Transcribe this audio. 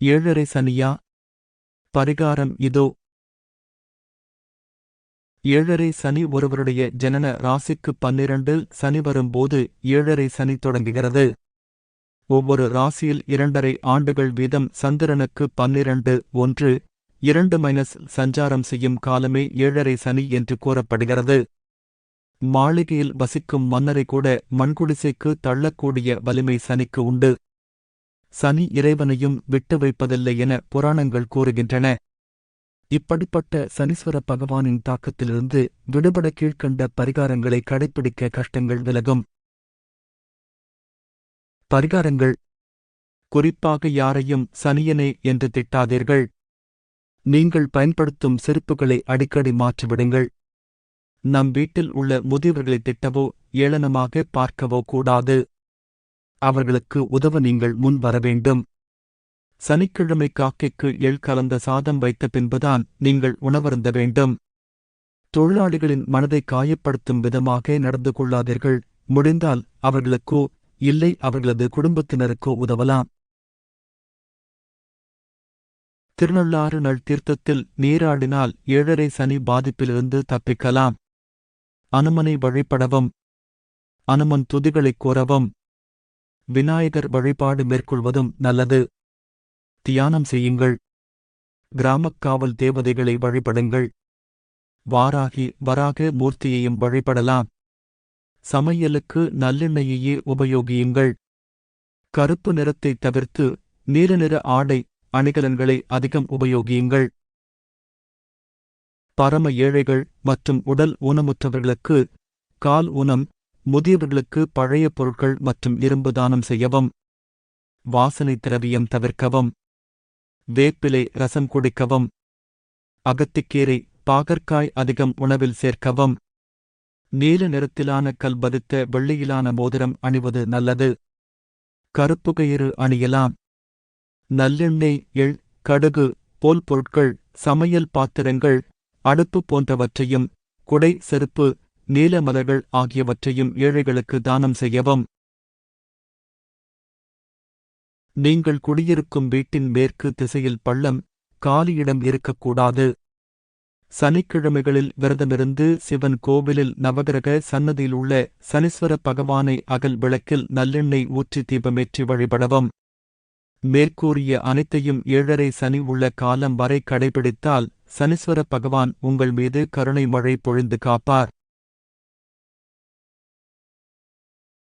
ஏழரை சனியா? பரிகாரம் இதோ. ஏழரை சனி ஒருவருடைய ஜனன ராசிக்கு பன்னிரண்டில் சனி வரும்போது ஏழரை சனி தொடங்குகிறது. ஒவ்வொரு ராசியில் இரண்டரை ஆண்டுகள் வீதம் சந்திரனுக்கு பன்னிரண்டு ஒன்று இரண்டு மைனஸ் சஞ்சாரம் செய்யும் காலமே ஏழரை சனி என்று கூறப்படுகிறது. மாளிகையில் வசிக்கும் மன்னரை கூட மண்குடிசைக்கு தள்ளக்கூடிய வலிமை சனிக்கு உண்டு. சனி இறைவனையும் விட்டு வைப்பதில்லை என புராணங்கள் கூறுகின்றன. இப்படிப்பட்ட சனீஸ்வர பகவானின் தாக்கத்திலிருந்து விடுபட கீழ்க்கண்ட பரிகாரங்களை கடைப்பிடிக்க கஷ்டங்கள் விலகும். பரிகாரங்கள். குறிப்பாக யாரையும் சனியனே என்று திட்டாதீர்கள். நீங்கள் பயன்படுத்தும் செருப்புகளை அடிக்கடி மாற்றிவிடுங்கள். நம் வீட்டில் உள்ள முதியவர்களை திட்டவோ ஏளனமாக பார்க்கவோ கூடாது. அவர்களுக்கு உதவ நீங்கள் முன் வர வேண்டும். சனிக்கிழமை காக்கைக்கு எள் கலந்த சாதம் வைத்த பின்புதான் நீங்கள் உணவருந்த வேண்டும். தொழிலாளிகளின் மனதை காயப்படுத்தும் விதமாக நடந்து கொள்ளாதீர்கள். முடிந்தால் அவர்களுக்கோ இல்லை அவர்களது குடும்பத்தினருக்கோ உதவலாம். திருநள்ளாறு நல் தீர்த்தத்தில் நீராடினால் ஏழரை சனி பாதிப்பிலிருந்து தப்பிக்கலாம். அனுமனை வழிபடவும். அனுமன் துதிகளைக் கூறவும் விநாயகர் வழிபாடு மேற்கொள்வதும் நல்லது. தியானம் செய்யுங்கள். கிராமக் காவல் தேவதைகளை வழிபடுங்கள். வாராகி வராக மூர்த்தியையும் வழிபடலாம். சமையலுக்கு நல்லெண்ணெயையே உபயோகியுங்கள். கருப்பு நிறத்தை தவிர்த்து நீல நிற ஆடை அணிகலன்களை அதிகம் உபயோகியுங்கள். பரம ஏழைகள் மற்றும் உடல் ஊனமுற்றவர்களுக்கு கால் ஊனம் முதியவர்களுக்கு பழைய பொருட்கள் மற்றும் இரும்பு தானம் செய்யவும் வாசனை திரவியம் தவிர்க்கவும் வேப்பிலை ரசம் குடிக்கவும் அகத்திக்கீரை பாகற்காய் அதிகம் உணவில் சேர்க்கவும் நீல நிறத்திலான கல் பதித்த வெள்ளியிலான மோதிரம் அணிவது நல்லது. கருப்பு கயிறு அணியலாம். நல்லெண்ணெய் எள் கடுகு போல் பொருட்கள் சமையல் பாத்திரங்கள் அடுப்பு போன்றவற்றையும் குடை செருப்பு நீல மலர்கள் ஆகியவற்றையும் ஏழைகளுக்கு தானம் செய்யவும். நீங்கள் குடியிருக்கும் வீட்டின் மேற்கு திசையில் பள்ளம் காலியிடம் இருக்கக்கூடாது. சனிக்கிழமைகளில் விரதமிருந்து சிவன் கோவிலில் நவகிரக சன்னதியில் உள்ள சனீஸ்வர பகவானை அகல் விளக்கில் நல்லெண்ணெய் ஊற்றி தீபமேற்றி வழிபடவும். மேற்கூறிய அனைத்தையும் ஏழரை சனி உள்ள காலம் வரை கடைபிடித்தால் சனீஸ்வர பகவான் உங்கள் மீது கருணை மழை பொழிந்து காப்பார்.